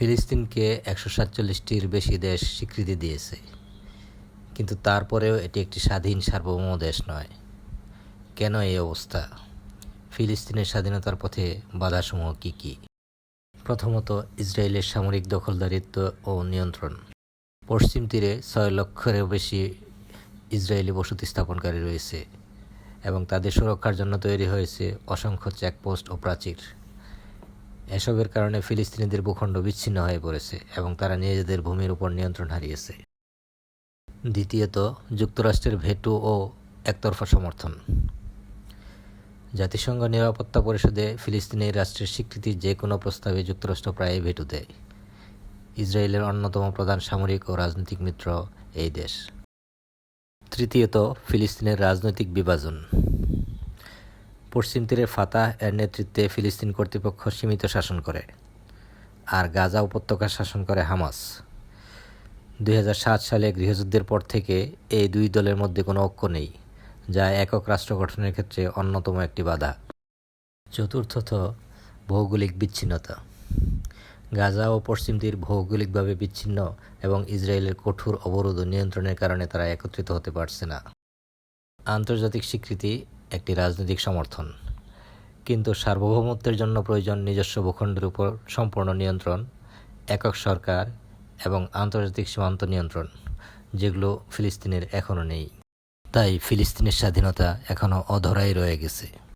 ফিলিস্তিনকে একশো সাতচল্লিশটির বেশি দেশ স্বীকৃতি দিয়েছে। কিন্তু তারপরেও এটি একটি স্বাধীন সার্বভৌম দেশ নয়। কেন এই অবস্থা? ফিলিস্তিনের স্বাধীনতার পথে বাধাসমূহ কী কী? প্রথমত, ইসরায়েলের সামরিক দখলদারিত্ব ও নিয়ন্ত্রণ। পশ্চিম তীরে ছয় লক্ষেরও বেশি ইসরায়েলি বসতি স্থাপনকারী রয়েছে এবং তাদের সুরক্ষার জন্য তৈরি হয়েছে অসংখ্য চেকপোস্ট ও প্রাচীর। এসবের কারণে ফিলিস্তিনিদের ভূখণ্ড বিচ্ছিন্ন হয়ে পড়েছে এবং তারা নিজেদের ভূমির উপর নিয়ন্ত্রণ হারিয়েছে। দ্বিতীয়ত, যুক্তরাষ্ট্রের ভেটু ও একতরফা সমর্থন। জাতিসংঘ নিরাপত্তা পরিষদে ফিলিস্তিনের রাষ্ট্রের স্বীকৃতির যে কোনো প্রস্তাবে যুক্তরাষ্ট্র প্রায়ই ভেটু দেয়। ইসরায়েলের অন্যতম প্রধান সামরিক ও রাজনৈতিক মিত্র এই দেশ। তৃতীয়ত, ফিলিস্তিনের রাজনৈতিক বিভাজন। পশ্চিম তীরে ফাতাহ এর নেতৃত্বে ফিলিস্তিন কর্তৃপক্ষ সীমিত শাসন করে আর গাজা উপত্যকা শাসন করে হামাস। দুই হাজার সাত সালে গৃহযুদ্ধের পর থেকে এই দুই দলের মধ্যে কোনো ঐক্য নেই, যা একক রাষ্ট্র গঠনের ক্ষেত্রে অন্যতম একটি বাধা। চতুর্থত, ভৌগোলিক বিচ্ছিন্নতা। গাজা ও পশ্চিম তীর ভৌগোলিকভাবে বিচ্ছিন্ন এবং ইসরায়েলের কঠোর অবরোধ নিয়ন্ত্রণের কারণে তারা একত্রিত হতে পারছে না। আন্তর্জাতিক স্বীকৃতি একটি রাজনৈতিক সমর্থন। কিন্তু সার্বভৌমত্বের জন্য প্রয়োজন নিজস্ব ভূখণ্ডের উপর সম্পূর্ণ নিয়ন্ত্রণ, একক সরকার এবং আন্তর্জাতিক সীমান্ত নিয়ন্ত্রণ, যেগুলো ফিলিস্তিনের এখনও নেই। তাই ফিলিস্তিনের স্বাধীনতা এখনও অধরাই রয়ে গেছে।